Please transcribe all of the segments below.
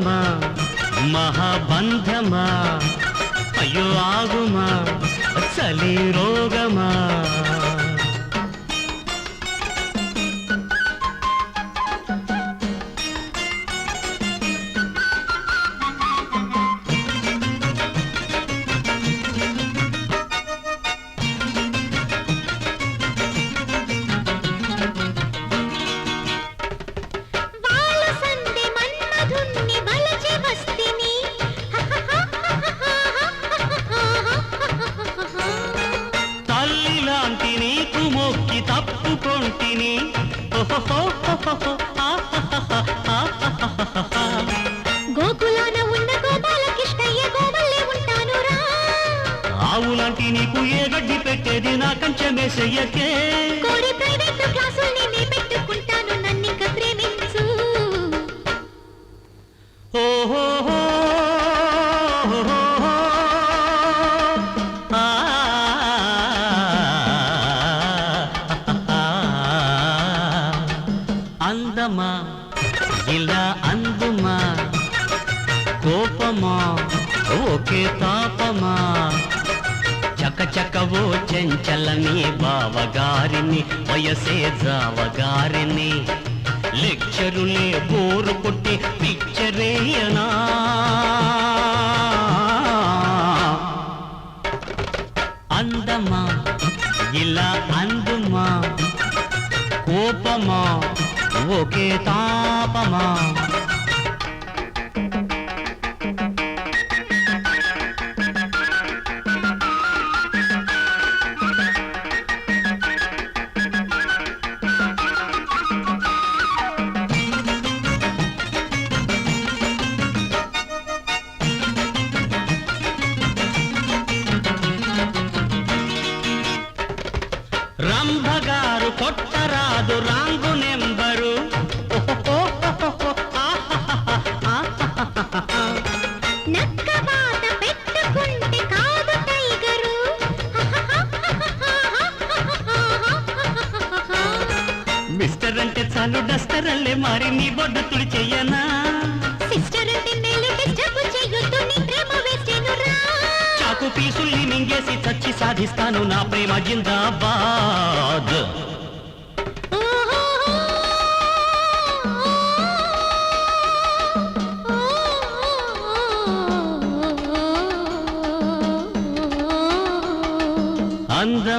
బంధమా మహాబంధమా? అయ్యో ఆగుమా? చలి రోగమా? ఆహాహాహా. గోకులాన ఉన్న గోపాలకృష్ణయ్య గోవల్లే ఉంటాను రా ఆవులాంటి నీకు ఏ గడ్డి పెట్టేది నా కంచెమేసయ్యకే కోడి ప్రైవేట్ క్లాసుల్ని నే పెట్టుకుంటాను నన్నిక ప్రేమించు ఓహోహో. కోపమా ఓకే తాపమా? చక చకవో చెంచలని బావగారిని వయసే జావగారిని. లెక్చరులే బోరు కొట్టి పిక్చరేయనా అందమా? ఇలా అందుమా? కోపమా? ఓకే తాపమా? కొట్టరాదు రాంగు నెంబరు మిస్టర్ అంటే చాలు డస్టర్ అల్లే మరి నీ బొడ్డ తుడి చెయ్యనా సిస్టర్ అంటే నేను డిస్టర్బ్ చెయ్యొద్దు నీ ప్రేమ వేస్టేను రా. చాకు పీసుల్ని మింగేసి చచ్చి సాధిస్తాను నా ప్రేమ జిందాబాద్.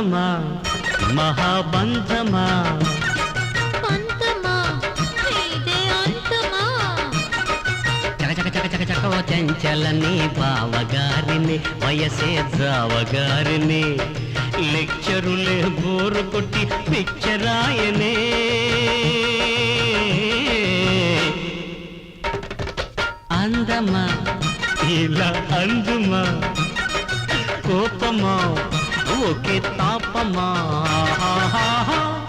మహాబంధమా? పంతమా? ఓ చెంచలని బావగారిని వయసే జావగారిని లెక్చరులే బోరు కొట్టి పిక్చరాయనే అందమా? ఇలా అందుమా? కోపమా? ఓకే తాపమా?